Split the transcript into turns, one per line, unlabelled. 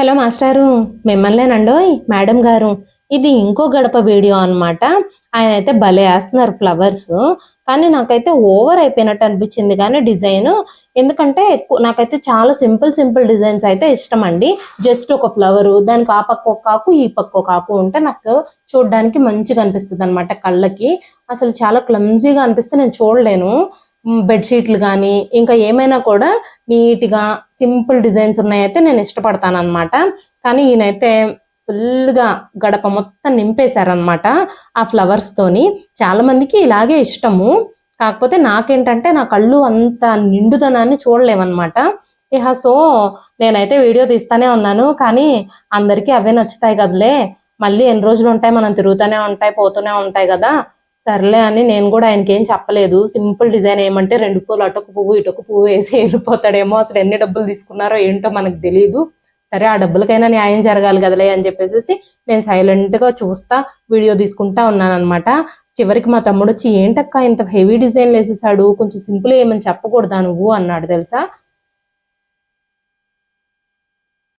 Hello మాస్టారు మిమ్మల్నేనండోయ్ madam గారు. ఇది ఇంకో గడప వీడియో అన్నమాట. ఆయన అయితే భలే వేస్తున్నారు ఫ్లవర్స్. కానీ నాకైతే ఓవర్ అయిపోయినట్టు అనిపించింది కానీ డిజైన్. ఎందుకంటే ఎక్కువ నాకైతే చాలా సింపుల్ సింపుల్ డిజైన్స్ అయితే ఇష్టం అండి. జస్ట్ ఒక ఫ్లవర్ దానికి ఆ పక్క ఒక కాకు ఈ పక్క ఒక కాకు ఉంటే నాకు చూడడానికి మంచిగా అనిపిస్తుంది అనమాట కళ్ళకి. అసలు చాలా క్లమ్జీగా అనిపిస్తే నేను చూడలేను. బెడ్షీట్లు కానీ ఇంకా ఏమైనా కూడా నీట్గా సింపుల్ డిజైన్స్ ఉన్నాయైతే నేను ఇష్టపడతాను అనమాట కానీ ఈయనైతే ఫుల్గా గడప మొత్తం నింపేశారనమాట ఆ ఫ్లవర్స్ తోని. చాలా మందికి ఇలాగే ఇష్టము. కాకపోతే నాకేంటంటే నా కళ్ళు అంత నిండుదనాన్ని చూడలేమన్నమాట ఇహ సో నేనైతే వీడియో తీస్తానే ఉన్నాను. కానీ అందరికీ అవే నచ్చుతాయి కదలే. మళ్ళీ ఎన్ని రోజులు ఉంటాయి మనం తిరుగుతూనే ఉంటాయి పోతూనే ఉంటాయి కదా. సర్లే అని నేను కూడా ఆయనకి ఏం చెప్పలేదు. సింపుల్ డిజైన్ ఏమంటే రెండు పూలు అటొక పువ్వు ఇటొక పువ్వు వేసి వెళ్ళిపోతాడేమో. అసలు ఎన్ని డబ్బులు తీసుకున్నారో ఏంటో మనకు తెలియదు సరే ఆ డబ్బులకైనా న్యాయం జరగాలి కదలే అని చెప్పేసి నేను సైలెంట్గా చూస్తా వీడియో తీసుకుంటా ఉన్నాను అనమాట చివరికి మా తమ్ముడు వచ్చి ఏంటక్క ఇంత హెవీ డిజైన్ వేసేసాడు కొంచెం సింపుల్ ఏమని చెప్పకూడదా నువ్వు? అన్నాడు తెలుసా.